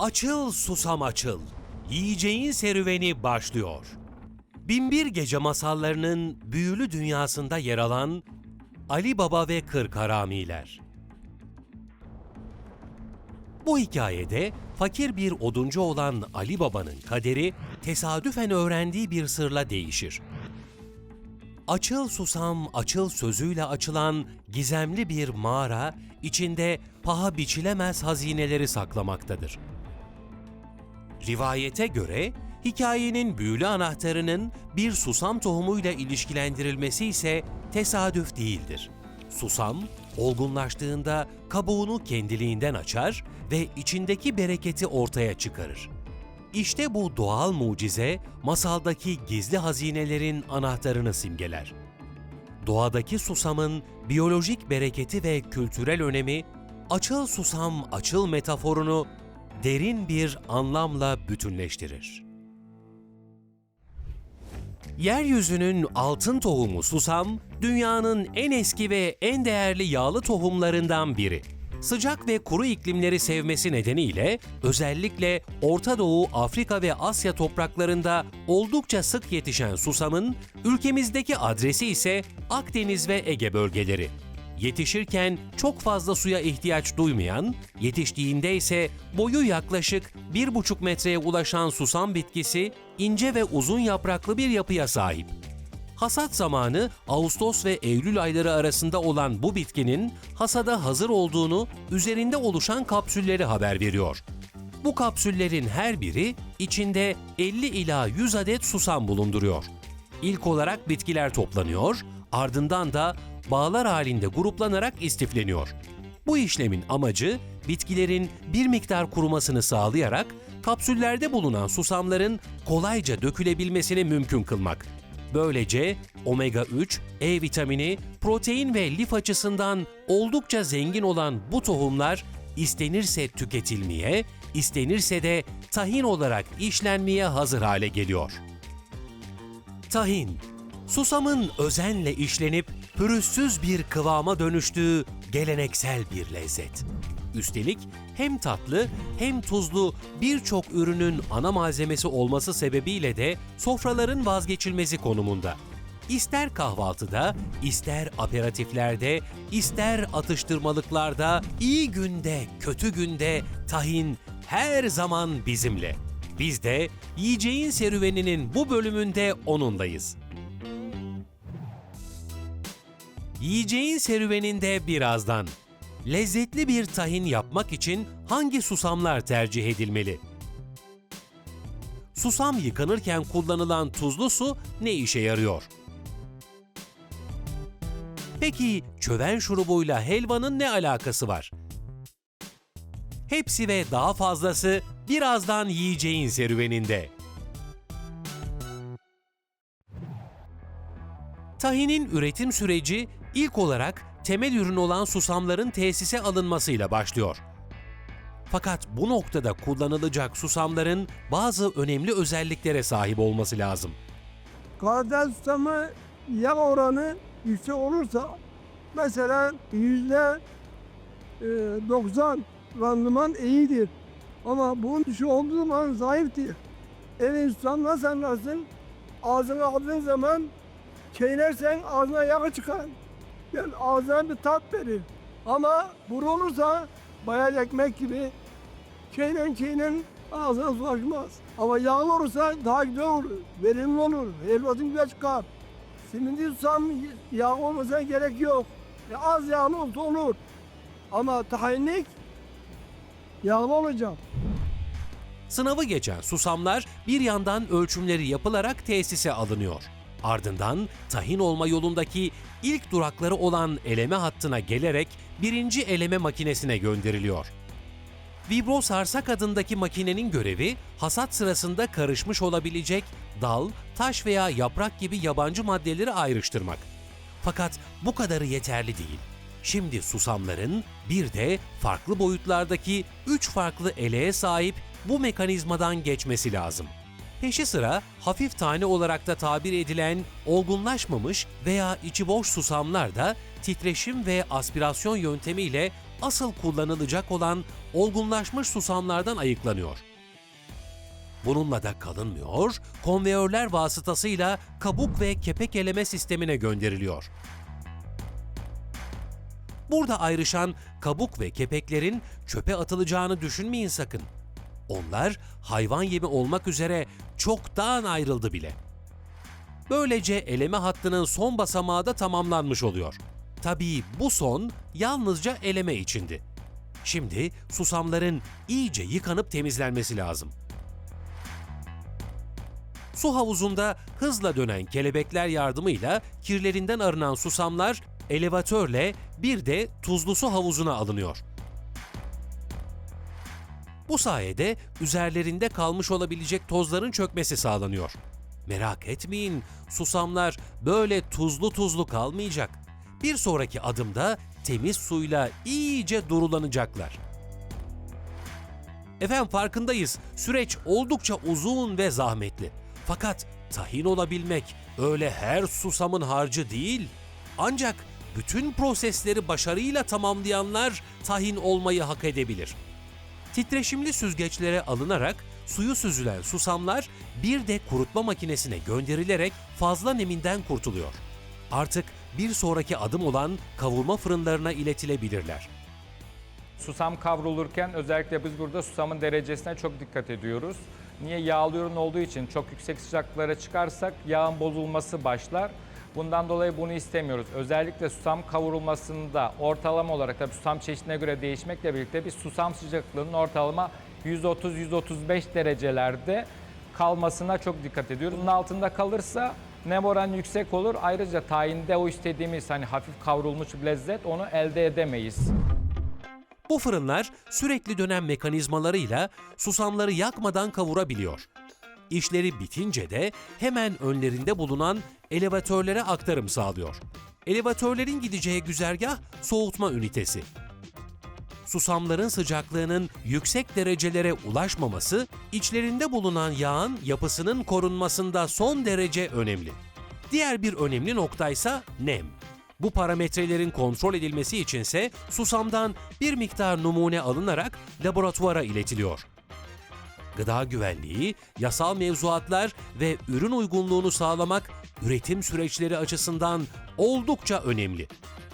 Açıl susam açıl. Yiyeceğin serüveni başlıyor. Binbir Gece masallarının büyülü dünyasında yer alan Ali Baba ve Kırk Haramiler. Bu hikayede fakir bir oduncu olan Ali Baba'nın kaderi tesadüfen öğrendiği bir sırla değişir. Açıl susam açıl sözüyle açılan gizemli bir mağara içinde paha biçilemez hazineleri saklamaktadır. Rivayete göre hikayenin büyülü anahtarının bir susam tohumuyla ilişkilendirilmesi ise tesadüf değildir. Susam, olgunlaştığında kabuğunu kendiliğinden açar ve içindeki bereketi ortaya çıkarır. İşte bu doğal mucize masaldaki gizli hazinelerin anahtarını simgeler. Doğadaki susamın biyolojik bereketi ve kültürel önemi açıl susam açıl metaforunu derin bir anlamla bütünleştirir. Yeryüzünün altın tohumu susam, dünyanın en eski ve en değerli yağlı tohumlarından biri. Sıcak ve kuru iklimleri sevmesi nedeniyle özellikle Orta Doğu, Afrika ve Asya topraklarında oldukça sık yetişen susamın ülkemizdeki adresi ise Akdeniz ve Ege bölgeleri. Yetişirken çok fazla suya ihtiyaç duymayan, yetiştiğinde ise boyu yaklaşık 1,5 metreye ulaşan susam bitkisi ince ve uzun yapraklı bir yapıya sahip. Hasat zamanı Ağustos ve Eylül ayları arasında olan bu bitkinin hasada hazır olduğunu üzerinde oluşan kapsülleri haber veriyor. Bu kapsüllerin her biri içinde 50 ila 100 adet susam bulunduruyor. İlk olarak bitkiler toplanıyor, ardından da bağlar halinde gruplanarak istifleniyor. Bu işlemin amacı bitkilerin bir miktar kurumasını sağlayarak kapsüllerde bulunan susamların kolayca dökülebilmesini mümkün kılmak. Böylece omega 3, E vitamini, protein ve lif açısından oldukça zengin olan bu tohumlar istenirse tüketilmeye, istenirse de tahin olarak işlenmeye hazır hale geliyor. Tahin, susamın özenle işlenip pürüzsüz bir kıvama dönüştüğü geleneksel bir lezzet. Üstelik hem tatlı hem tuzlu birçok ürünün ana malzemesi olması sebebiyle de sofraların vazgeçilmezi konumunda. İster kahvaltıda, ister aperatiflerde, ister atıştırmalıklarda, iyi günde, kötü günde tahin her zaman bizimle. Biz de yiyeceğin serüveninin bu bölümünde onundayız. Yiyeceğin serüveninde birazdan. Lezzetli bir tahin yapmak için hangi susamlar tercih edilmeli? Susam yıkanırken kullanılan tuzlu su ne işe yarıyor? Peki çöven şurubuyla helvanın ne alakası var? Hepsi ve daha fazlası birazdan yiyeceğin serüveninde. Tahinin üretim süreci ilk olarak temel ürün olan susamların tesise alınmasıyla başlıyor. Fakat bu noktada kullanılacak susamların bazı önemli özelliklere sahip olması lazım. Karadeniz tutamı yağ oranı yüksek olursa mesela yüzde e, 90 randıman iyidir. Ama bunun düşük olduğu zaman zayıftır. Tutamla sen nasıl ağzına aldığın zaman çiğnersen ağzına yağı çıkar. Yani ağzına bir tat verir. Ama buru olursa ekmek gibi çiğnen çiğnen ağzına sulaşmaz. Ama yağlı olursa daha güzel olur, verimli olur, helvası güzel çıkar. Simidi tutsam yağ olmasa gerek yok. E, az yağlı olsa olur. Ama tahinlik yağlı olacak. Sınavı geçen susamlar bir yandan ölçümleri yapılarak tesise alınıyor. Ardından tahin olma yolundaki ilk durakları olan eleme hattına gelerek birinci eleme makinesine gönderiliyor. Vibro sarsak adındaki makinenin görevi hasat sırasında karışmış olabilecek dal, taş veya yaprak gibi yabancı maddeleri ayrıştırmak. Fakat bu kadarı yeterli değil. Şimdi susamların bir de farklı boyutlardaki 3 farklı eleğe sahip bu mekanizmadan geçmesi lazım. Peşi sıra hafif tane olarak da tabir edilen olgunlaşmamış veya içi boş susamlar da titreşim ve aspirasyon yöntemiyle asıl kullanılacak olan olgunlaşmış susamlardan ayıklanıyor. Bununla da kalınmıyor, konveyörler vasıtasıyla kabuk ve kepek eleme sistemine gönderiliyor. Burada ayrışan kabuk ve kepeklerin çöpe atılacağını düşünmeyin sakın. Onlar hayvan yemi olmak üzere çoktan ayrıldı bile. Böylece eleme hattının son basamağı da tamamlanmış oluyor. Tabii bu son yalnızca eleme içindi. Şimdi susamların iyice yıkanıp temizlenmesi lazım. Su havuzunda hızla dönen kelebekler yardımıyla kirlerinden arınan susamlar elevatörle bir de tuzlu su havuzuna alınıyor. Bu sayede üzerlerinde kalmış olabilecek tozların çökmesi sağlanıyor. Merak etmeyin, susamlar böyle tuzlu tuzlu kalmayacak. Bir sonraki adımda temiz suyla iyice durulanacaklar. Efendim farkındayız. Süreç oldukça uzun ve zahmetli. Fakat tahin olabilmek öyle her susamın harcı değil. Ancak bütün prosesleri başarıyla tamamlayanlar tahin olmayı hak edebilir. Titreşimli süzgeçlere alınarak suyu süzülen susamlar bir de kurutma makinesine gönderilerek fazla neminden kurtuluyor. Artık bir sonraki adım olan kavurma fırınlarına iletilebilirler. Susam kavrulurken özellikle biz burada susamın derecesine çok dikkat ediyoruz. Niye yağlı ürün olduğu için çok yüksek sıcaklıklara çıkarsak yağın bozulması başlar. Bundan dolayı bunu istemiyoruz. Özellikle susam kavrulmasında ortalama olarak tabii susam çeşidine göre değişmekle birlikte bir susam sıcaklığının ortalama 130-135 derecelerde kalmasına çok dikkat ediyoruz. Bunun altında kalırsa nem oranı yüksek olur. Ayrıca tayinde o istediğimiz hani hafif kavrulmuş lezzet onu elde edemeyiz. Bu fırınlar sürekli dönen mekanizmalarıyla susamları yakmadan kavurabiliyor. İşleri bitince de hemen önlerinde bulunan elevatörlere aktarım sağlıyor. Elevatörlerin gideceği güzergah soğutma ünitesi. Susamların sıcaklığının yüksek derecelere ulaşmaması, içlerinde bulunan yağın yapısının korunmasında son derece önemli. Diğer bir önemli noktaysa nem. Bu parametrelerin kontrol edilmesi içinse susamdan bir miktar numune alınarak laboratuvara iletiliyor. Gıda güvenliği, yasal mevzuatlar ve ürün uygunluğunu sağlamak üretim süreçleri açısından oldukça önemli.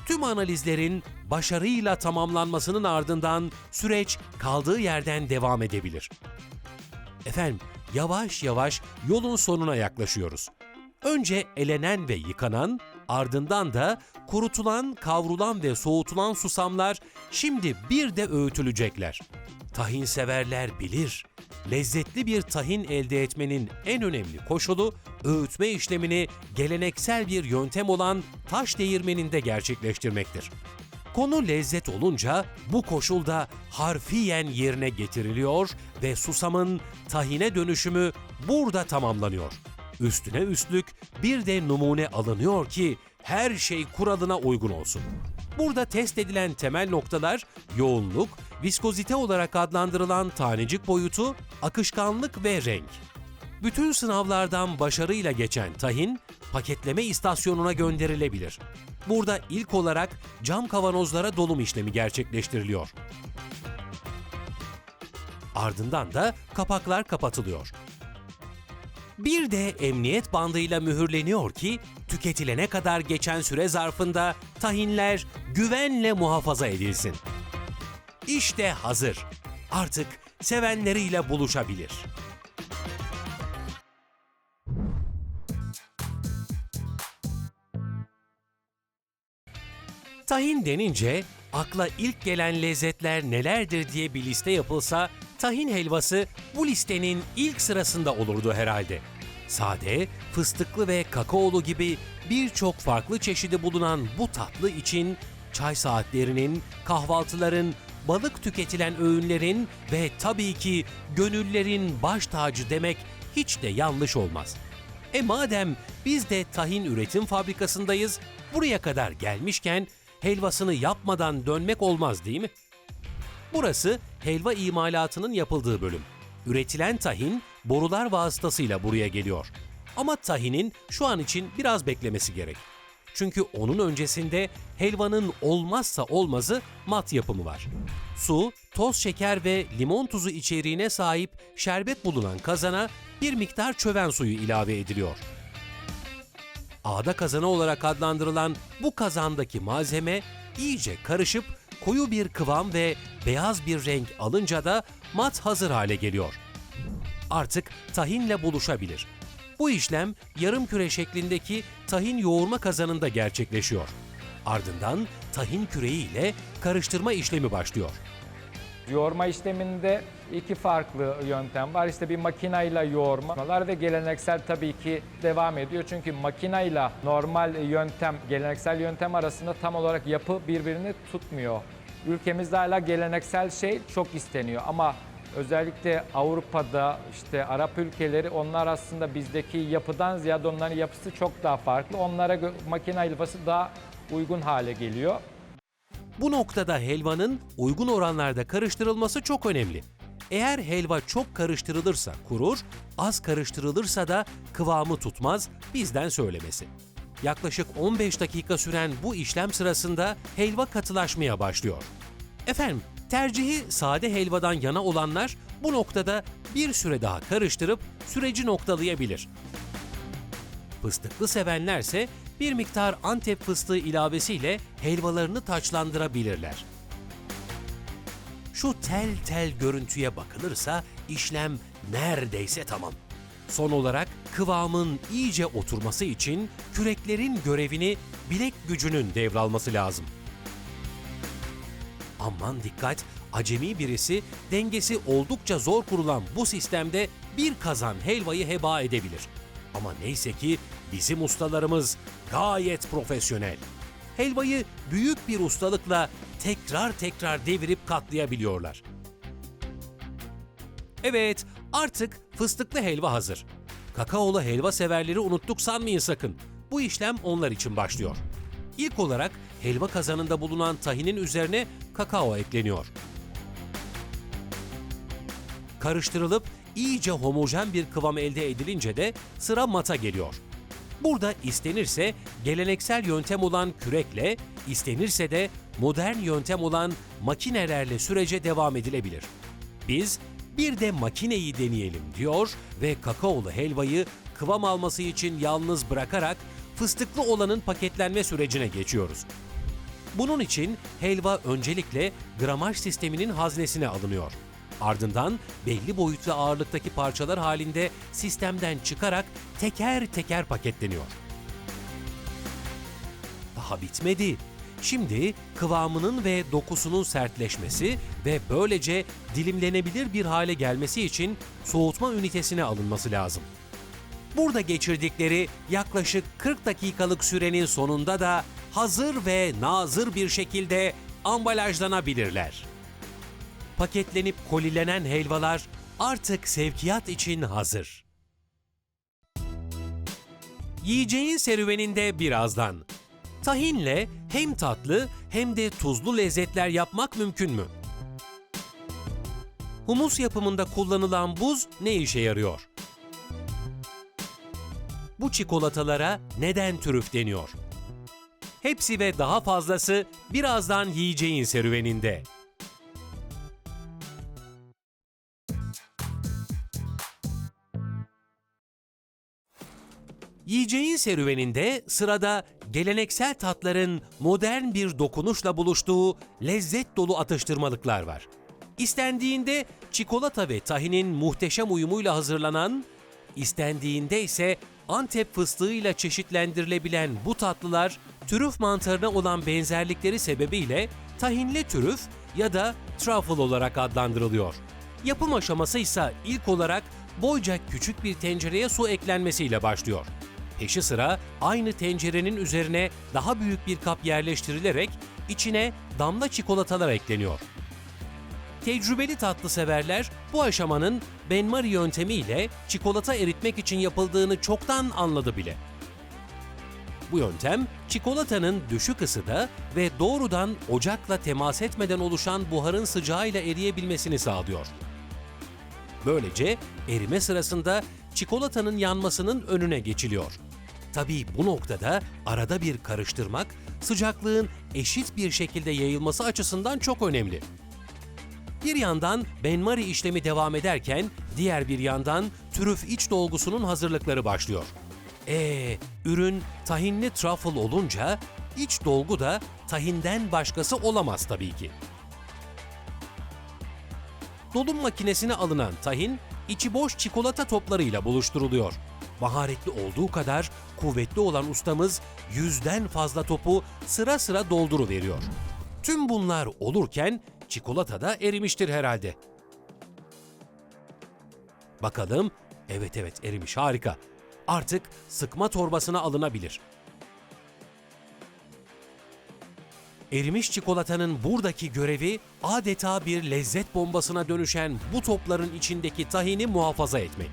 Tüm analizlerin başarıyla tamamlanmasının ardından süreç kaldığı yerden devam edebilir. Efendim, yavaş yavaş yolun sonuna yaklaşıyoruz. Önce elenen ve yıkanan, ardından da kurutulan, kavrulan ve soğutulan susamlar şimdi bir de öğütülecekler. Tahin severler bilir. Lezzetli bir tahin elde etmenin en önemli koşulu öğütme işlemini geleneksel bir yöntem olan taş değirmeninde gerçekleştirmektir. Konu lezzet olunca bu koşulda harfiyen yerine getiriliyor ve susamın tahine dönüşümü burada tamamlanıyor. Üstüne üstlük bir de numune alınıyor ki her şey kuralına uygun olsun. Burada test edilen temel noktalar yoğunluk, viskozite olarak adlandırılan tanecik boyutu, akışkanlık ve renk. Bütün sınavlardan başarıyla geçen tahin paketleme istasyonuna gönderilebilir. Burada ilk olarak cam kavanozlara dolum işlemi gerçekleştiriliyor. Ardından da kapaklar kapatılıyor. Bir de emniyet bandıyla mühürleniyor ki tüketilene kadar geçen süre zarfında tahinler güvenle muhafaza edilsin. İşte hazır. Artık sevenleriyle buluşabilir. Tahin denince akla ilk gelen lezzetler nelerdir diye bir liste yapılsa tahin helvası bu listenin ilk sırasında olurdu herhalde. Sade, fıstıklı ve kakaolu gibi birçok farklı çeşidi bulunan bu tatlı için çay saatlerinin, kahvaltıların, balık tüketilen öğünlerin ve tabii ki gönüllerin baş tacı demek hiç de yanlış olmaz. E madem biz de tahin üretim fabrikasındayız, buraya kadar gelmişken helvasını yapmadan dönmek olmaz değil mi? Burası helva imalatının yapıldığı bölüm. Üretilen tahin borular vasıtasıyla buraya geliyor. Ama tahinin şu an için biraz beklemesi gerek. Çünkü onun öncesinde helvanın olmazsa olmazı mat yapımı var. Su, toz şeker ve limon tuzu içeriğine sahip şerbet bulunan kazana bir miktar çöven suyu ilave ediliyor. Ağda kazanı olarak adlandırılan bu kazandaki malzeme iyice karışıp koyu bir kıvam ve beyaz bir renk alınca da mat hazır hale geliyor. Artık tahinle buluşabilir. Bu işlem yarım küre şeklindeki tahin yoğurma kazanında gerçekleşiyor. Ardından tahin küreği ile karıştırma işlemi başlıyor. Yoğurma işleminde iki farklı yöntem var. İşte bir makinayla yoğurmalar ve geleneksel tabii ki devam ediyor. Çünkü makinayla normal yöntem, geleneksel yöntem arasında tam olarak yapı birbirini tutmuyor. Ülkemizde hala geleneksel şey çok isteniyor ama özellikle Avrupa'da işte Arap ülkeleri onlar aslında bizdeki yapıdan ziyade onların yapısı çok daha farklı. Onlara makine helvası daha uygun hale geliyor. Bu noktada helvanın uygun oranlarda karıştırılması çok önemli. Eğer helva çok karıştırılırsa kurur, az karıştırılırsa da kıvamı tutmaz, bizden söylemesi. Yaklaşık 15 dakika süren bu işlem sırasında helva katılaşmaya başlıyor. Efendim, tercihi sade helvadan yana olanlar bu noktada bir süre daha karıştırıp süreci noktalayabilir. Fıstıklı sevenlerse bir miktar Antep fıstığı ilavesiyle helvalarını taçlandırabilirler. Şu tel tel görüntüye bakılırsa işlem neredeyse tamam. Son olarak kıvamın iyice oturması için küreklerin görevini bilek gücünün devralması lazım. Aman dikkat, acemi birisi dengesi oldukça zor kurulan bu sistemde bir kazan helvayı heba edebilir. Ama neyse ki bizim ustalarımız gayet profesyonel. Helvayı büyük bir ustalıkla tekrar tekrar devirip katlayabiliyorlar. Evet, artık fıstıklı helva hazır. Kakaolu helva severleri unuttuk sanmayın sakın. Bu işlem onlar için başlıyor. İlk olarak helva kazanında bulunan tahinin üzerine kakao ekleniyor. Karıştırılıp iyice homojen bir kıvam elde edilince de sıra mata geliyor. Burada istenirse geleneksel yöntem olan kürekle, istenirse de modern yöntem olan makinelerle sürece devam edilebilir. Biz bir de makineyi deneyelim diyor ve kakaolu helvayı kıvam alması için yalnız bırakarak fıstıklı olanın paketlenme sürecine geçiyoruz. Bunun için helva öncelikle gramaj sisteminin haznesine alınıyor. Ardından belli boyut ve ağırlıktaki parçalar halinde sistemden çıkarak teker teker paketleniyor. Daha bitmedi. Şimdi kıvamının ve dokusunun sertleşmesi ve böylece dilimlenebilir bir hale gelmesi için soğutma ünitesine alınması lazım. Burada geçirdikleri yaklaşık 40 dakikalık sürenin sonunda da hazır ve nazır bir şekilde ambalajlanabilirler. Paketlenip kolilenen helvalar artık sevkiyat için hazır. Yiyeceğin serüveninde birazdan. Tahinle hem tatlı hem de tuzlu lezzetler yapmak mümkün mü? Humus yapımında kullanılan buz ne işe yarıyor? Bu çikolatalara neden trüf deniyor? Hepsi ve daha fazlası birazdan yiyeceğin serüveninde. Yiyeceğin serüveninde sırada geleneksel tatların modern bir dokunuşla buluştuğu lezzet dolu atıştırmalıklar var. İstendiğinde çikolata ve tahinin muhteşem uyumuyla hazırlanan, istendiğinde ise Antep fıstığıyla çeşitlendirilebilen bu tatlılar trüf mantarına olan benzerlikleri sebebiyle tahinli trüf ya da truffle olarak adlandırılıyor. Yapım aşaması ise ilk olarak boyca küçük bir tencereye su eklenmesiyle başlıyor. Peşi sıra aynı tencerenin üzerine daha büyük bir kap yerleştirilerek içine damla çikolatalar ekleniyor. Tecrübeli tatlı severler bu aşamanın benmari yöntemiyle çikolata eritmek için yapıldığını çoktan anladı bile. Bu yöntem çikolatanın düşük ısıda ve doğrudan ocakla temas etmeden oluşan buharın sıcağıyla eriyebilmesini sağlıyor. Böylece erime sırasında çikolatanın yanmasının önüne geçiliyor. Tabii bu noktada arada bir karıştırmak sıcaklığın eşit bir şekilde yayılması açısından çok önemli. Bir yandan benmari işlemi devam ederken diğer bir yandan trüf iç dolgusunun hazırlıkları başlıyor. Ee, ürün tahinli truffle olunca iç dolgu da tahinden başkası olamaz tabii ki. Dolum makinesine alınan tahin, içi boş çikolata toplarıyla buluşturuluyor. Maharetli olduğu kadar kuvvetli olan ustamız yüzden fazla topu sıra sıra dolduruveriyor. Tüm bunlar olurken çikolata da erimiştir herhalde. Bakalım, evet evet erimiş harika. Artık sıkma torbasına alınabilir. Erimiş çikolatanın buradaki görevi adeta bir lezzet bombasına dönüşen bu topların içindeki tahini muhafaza etmek.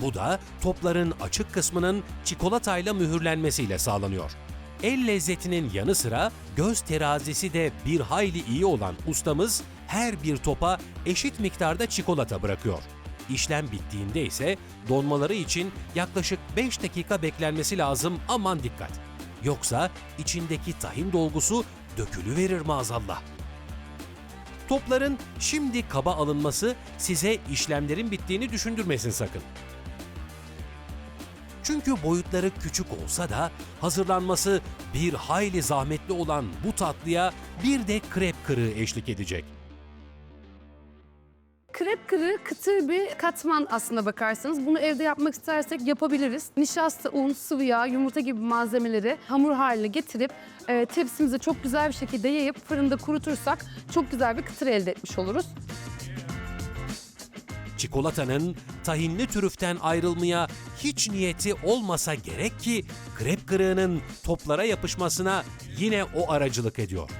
Bu da topların açık kısmının çikolatayla mühürlenmesiyle sağlanıyor. El lezzetinin yanı sıra göz terazisi de bir hayli iyi olan ustamız her bir topa eşit miktarda çikolata bırakıyor. İşlem bittiğinde ise donmaları için yaklaşık 5 dakika beklenmesi lazım aman dikkat. Yoksa içindeki tahin dolgusu dökülüverir maazallah. Topların şimdi kaba alınması size işlemlerin bittiğini düşündürmesin sakın. Çünkü boyutları küçük olsa da hazırlanması bir hayli zahmetli olan bu tatlıya bir de krep kırığı eşlik edecek. Krep kırığı kıtır bir katman aslına bakarsanız. Bunu evde yapmak istersek yapabiliriz. Nişasta, un, sıvı yağ, yumurta gibi malzemeleri hamur haline getirip e, tepsimize çok güzel bir şekilde yayıp fırında kurutursak çok güzel bir kıtır elde etmiş oluruz. Çikolatanın tahinli trüften ayrılmaya hiç niyeti olmasa gerek ki krep kırığının toplara yapışmasına yine o aracılık ediyor.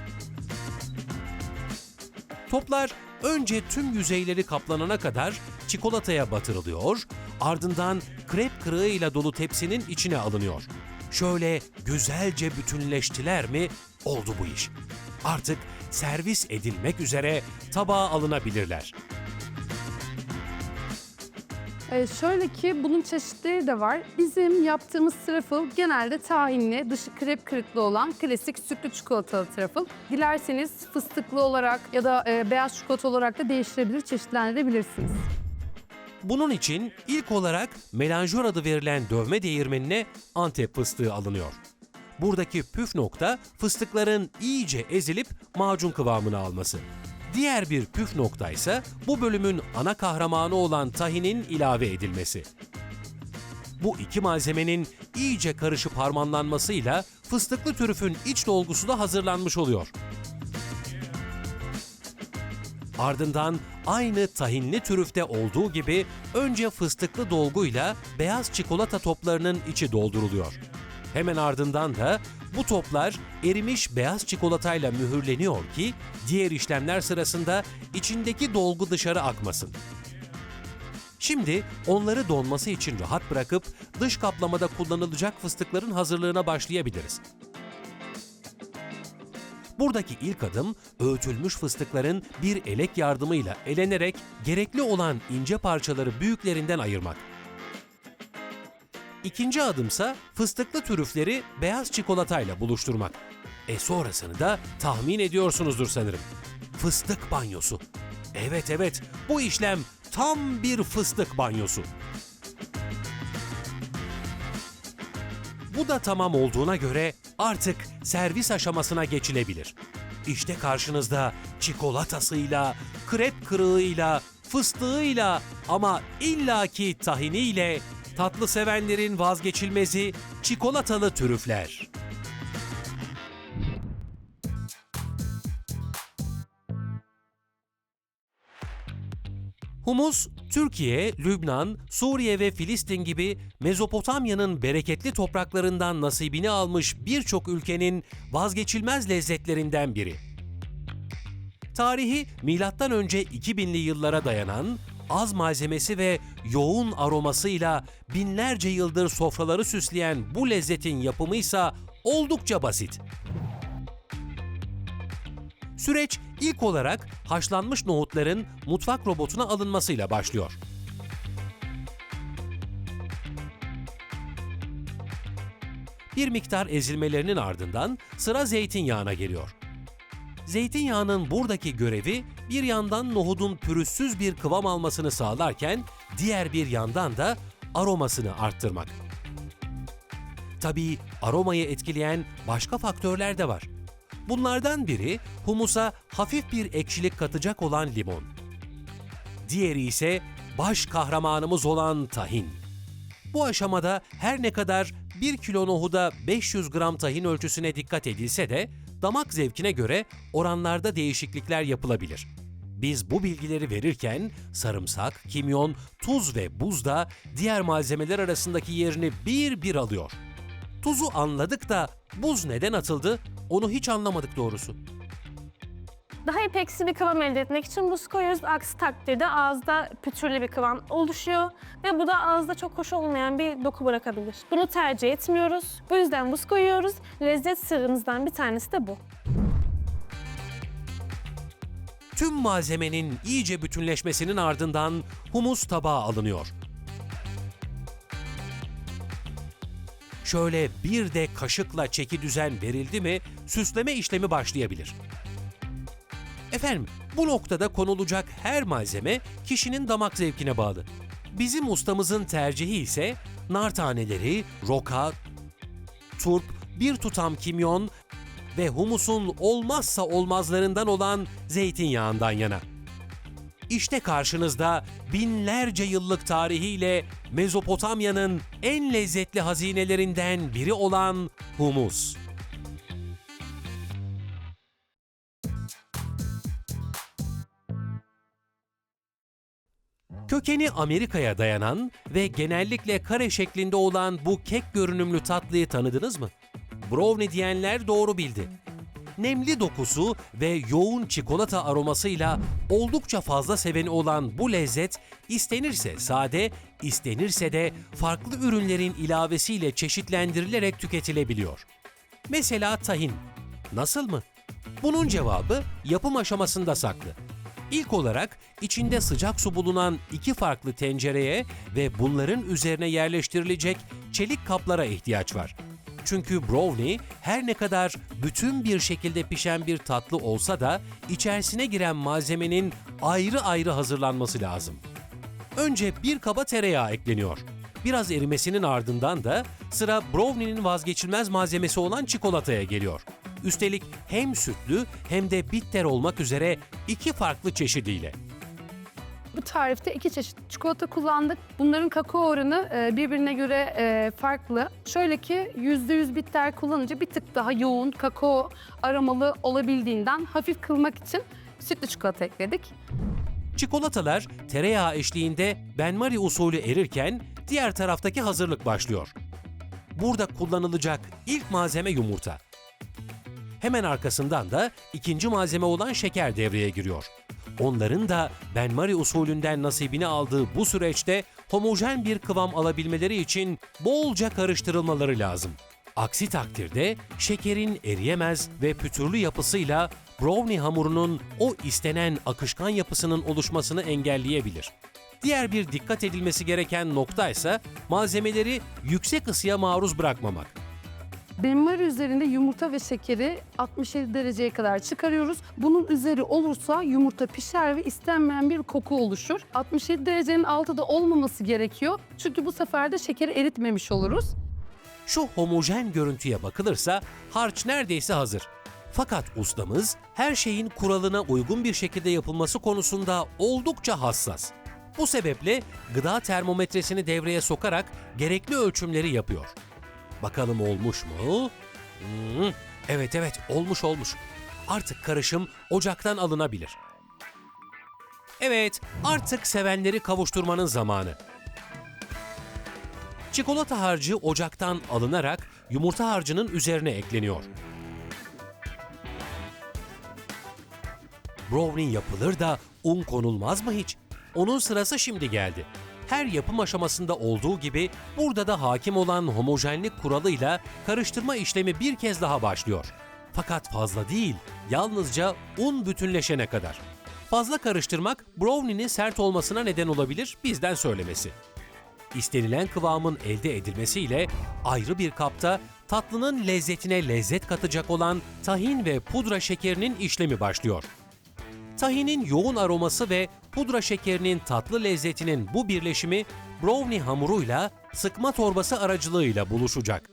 Toplar önce tüm yüzeyleri kaplanana kadar çikolataya batırılıyor, ardından krep kırığıyla dolu tepsinin içine alınıyor. Şöyle güzelce bütünleştiler mi oldu bu iş. Artık servis edilmek üzere tabağa alınabilirler. E, şöyle ki bunun çeşitleri de var. Bizim yaptığımız truffle genelde tahinli, dışı krep kırıklı olan klasik sütlü çikolatalı truffle. Dilerseniz fıstıklı olarak ya da e, beyaz çikolata olarak da değiştirebilir, çeşitlendirebilirsiniz. Bunun için ilk olarak melanjör adı verilen dövme değirmenine Antep fıstığı alınıyor. Buradaki püf nokta fıstıkların iyice ezilip macun kıvamını alması. Diğer bir püf nokta ise bu bölümün ana kahramanı olan tahinin ilave edilmesi. Bu iki malzemenin iyice karışıp harmanlanmasıyla fıstıklı türüfün iç dolgusu da hazırlanmış oluyor. Ardından aynı tahinli türüfte olduğu gibi önce fıstıklı dolguyla beyaz çikolata toplarının içi dolduruluyor. Hemen ardından da bu toplar erimiş beyaz çikolatayla mühürleniyor ki diğer işlemler sırasında içindeki dolgu dışarı akmasın. Şimdi onları donması için rahat bırakıp dış kaplamada kullanılacak fıstıkların hazırlığına başlayabiliriz. Buradaki ilk adım öğütülmüş fıstıkların bir elek yardımıyla elenerek gerekli olan ince parçaları büyüklerinden ayırmak. İkinci adımsa fıstıklı türüfleri beyaz çikolatayla buluşturmak. E sonrasını da tahmin ediyorsunuzdur sanırım. Fıstık banyosu. Evet evet bu işlem tam bir fıstık banyosu. Bu da tamam olduğuna göre artık servis aşamasına geçilebilir. İşte karşınızda çikolatasıyla, krep kırığıyla, fıstığıyla ama illaki tahiniyle tatlı sevenlerin vazgeçilmezi çikolatalı trüfler. Humus, Türkiye, Lübnan, Suriye ve Filistin gibi Mezopotamya'nın bereketli topraklarından nasibini almış birçok ülkenin vazgeçilmez lezzetlerinden biri. Tarihi milattan önce 2000'li yıllara dayanan, az malzemesi ve yoğun aromasıyla binlerce yıldır sofraları süsleyen bu lezzetin yapımı ise oldukça basit. Süreç ilk olarak haşlanmış nohutların mutfak robotuna alınmasıyla başlıyor. Bir miktar ezilmelerinin ardından sıra zeytinyağına geliyor. Zeytinyağının buradaki görevi bir yandan nohudun pürüzsüz bir kıvam almasını sağlarken diğer bir yandan da aromasını arttırmak. Tabii aromayı etkileyen başka faktörler de var. Bunlardan biri humusa hafif bir ekşilik katacak olan limon. Diğeri ise baş kahramanımız olan tahin. Bu aşamada her ne kadar 1 kilo nohuda 500 gram tahin ölçüsüne dikkat edilse de damak zevkine göre oranlarda değişiklikler yapılabilir. Biz bu bilgileri verirken sarımsak, kimyon, tuz ve buz da diğer malzemeler arasındaki yerini bir bir alıyor. Tuzu anladık da buz neden atıldı onu hiç anlamadık doğrusu. Daha ipeksi bir kıvam elde etmek için buz koyuyoruz. Aksi takdirde ağızda pütürlü bir kıvam oluşuyor ve bu da ağızda çok hoş olmayan bir doku bırakabilir. Bunu tercih etmiyoruz. Bu yüzden buz koyuyoruz. Lezzet sırrımızdan bir tanesi de bu. Tüm malzemenin iyice bütünleşmesinin ardından humus tabağa alınıyor. Şöyle bir de kaşıkla çeki düzen verildi mi süsleme işlemi başlayabilir. Efendim bu noktada konulacak her malzeme kişinin damak zevkine bağlı. Bizim ustamızın tercihi ise nar taneleri, roka, turp, bir tutam kimyon ve humusun olmazsa olmazlarından olan zeytinyağından yana. İşte karşınızda binlerce yıllık tarihiyle Mezopotamya'nın en lezzetli hazinelerinden biri olan humus. Kökeni Amerika'ya dayanan ve genellikle kare şeklinde olan bu kek görünümlü tatlıyı tanıdınız mı? Brownie diyenler doğru bildi. Nemli dokusu ve yoğun çikolata aromasıyla oldukça fazla seveni olan bu lezzet istenirse sade, istenirse de farklı ürünlerin ilavesiyle çeşitlendirilerek tüketilebiliyor. Mesela tahin. Nasıl mı? Bunun cevabı yapım aşamasında saklı. İlk olarak içinde sıcak su bulunan iki farklı tencereye ve bunların üzerine yerleştirilecek çelik kaplara ihtiyaç var. Çünkü brownie her ne kadar bütün bir şekilde pişen bir tatlı olsa da içerisine giren malzemenin ayrı ayrı hazırlanması lazım. Önce bir kaba tereyağı ekleniyor. Biraz erimesinin ardından da sıra brownie'nin vazgeçilmez malzemesi olan çikolataya geliyor. Üstelik hem sütlü hem de bitter olmak üzere iki farklı çeşidiyle. Bu tarifte iki çeşit çikolata kullandık. Bunların kakao oranı e, birbirine göre e, farklı. Şöyle ki %100 bitter kullanınca bir tık daha yoğun kakao aromalı olabildiğinden hafif kılmak için sütlü çikolata ekledik. Çikolatalar tereyağı eşliğinde benmari usulü erirken diğer taraftaki hazırlık başlıyor. Burada kullanılacak ilk malzeme yumurta. Hemen arkasından da ikinci malzeme olan şeker devreye giriyor. Onların da benmari usulünden nasibini aldığı bu süreçte homojen bir kıvam alabilmeleri için bolca karıştırılmaları lazım. Aksi takdirde şekerin eriyemez ve pütürlü yapısıyla brownie hamurunun o istenen akışkan yapısının oluşmasını engelleyebilir. Diğer bir dikkat edilmesi gereken nokta ise malzemeleri yüksek ısıya maruz bırakmamak. Benmari üzerinde yumurta ve şekeri 67 dereceye kadar çıkarıyoruz. Bunun üzeri olursa yumurta pişer ve istenmeyen bir koku oluşur. 67 derecenin altı da olmaması gerekiyor. Çünkü bu sefer de şekeri eritmemiş oluruz. Şu homojen görüntüye bakılırsa harç neredeyse hazır. Fakat ustamız her şeyin kuralına uygun bir şekilde yapılması konusunda oldukça hassas. Bu sebeple gıda termometresini devreye sokarak gerekli ölçümleri yapıyor. Bakalım olmuş mu? Hmm, evet evet olmuş olmuş. Artık karışım ocaktan alınabilir. Evet, artık sevenleri kavuşturmanın zamanı. Çikolata harcı ocaktan alınarak yumurta harcının üzerine ekleniyor. Brownie yapılır da un konulmaz mı hiç? Onun sırası şimdi geldi. Her yapım aşamasında olduğu gibi burada da hakim olan homojenlik kuralıyla karıştırma işlemi bir kez daha başlıyor. Fakat fazla değil, yalnızca un bütünleşene kadar. Fazla karıştırmak brownie'nin sert olmasına neden olabilir bizden söylemesi. İstenilen kıvamın elde edilmesiyle ayrı bir kapta tatlının lezzetine lezzet katacak olan tahin ve pudra şekerinin işlemi başlıyor. Tahinin yoğun aroması ve pudra şekerinin tatlı lezzetinin bu birleşimi brownie hamuruyla sıkma torbası aracılığıyla buluşacak.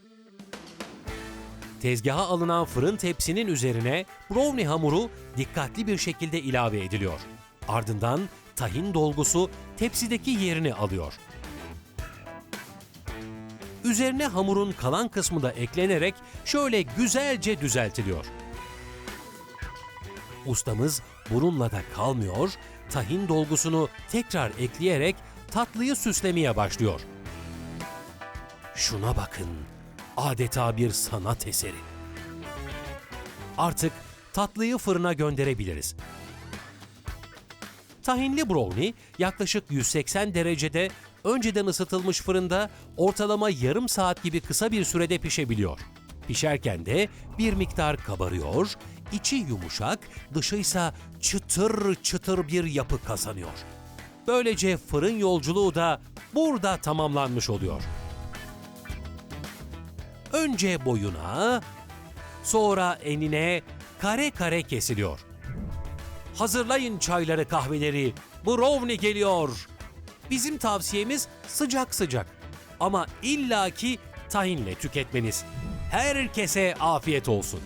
Tezgaha alınan fırın tepsinin üzerine brownie hamuru dikkatli bir şekilde ilave ediliyor. Ardından tahin dolgusu tepsideki yerini alıyor. Üzerine hamurun kalan kısmı da eklenerek şöyle güzelce düzeltiliyor. Ustamız bununla da kalmıyor, tahin dolgusunu tekrar ekleyerek tatlıyı süslemeye başlıyor. Şuna bakın, adeta bir sanat eseri. Artık tatlıyı fırına gönderebiliriz. Tahinli brownie yaklaşık 180 derecede önceden ısıtılmış fırında ortalama yarım saat gibi kısa bir sürede pişebiliyor. Pişerken de bir miktar kabarıyor, içi yumuşak, dışı ise çıtır çıtır bir yapı kazanıyor. Böylece fırın yolculuğu da burada tamamlanmış oluyor. Önce boyuna, sonra enine kare kare kesiliyor. Hazırlayın çayları kahveleri. Brownie geliyor. Bizim tavsiyemiz sıcak sıcak. Ama illaki tahinle tüketmeniz. Herkese afiyet olsun.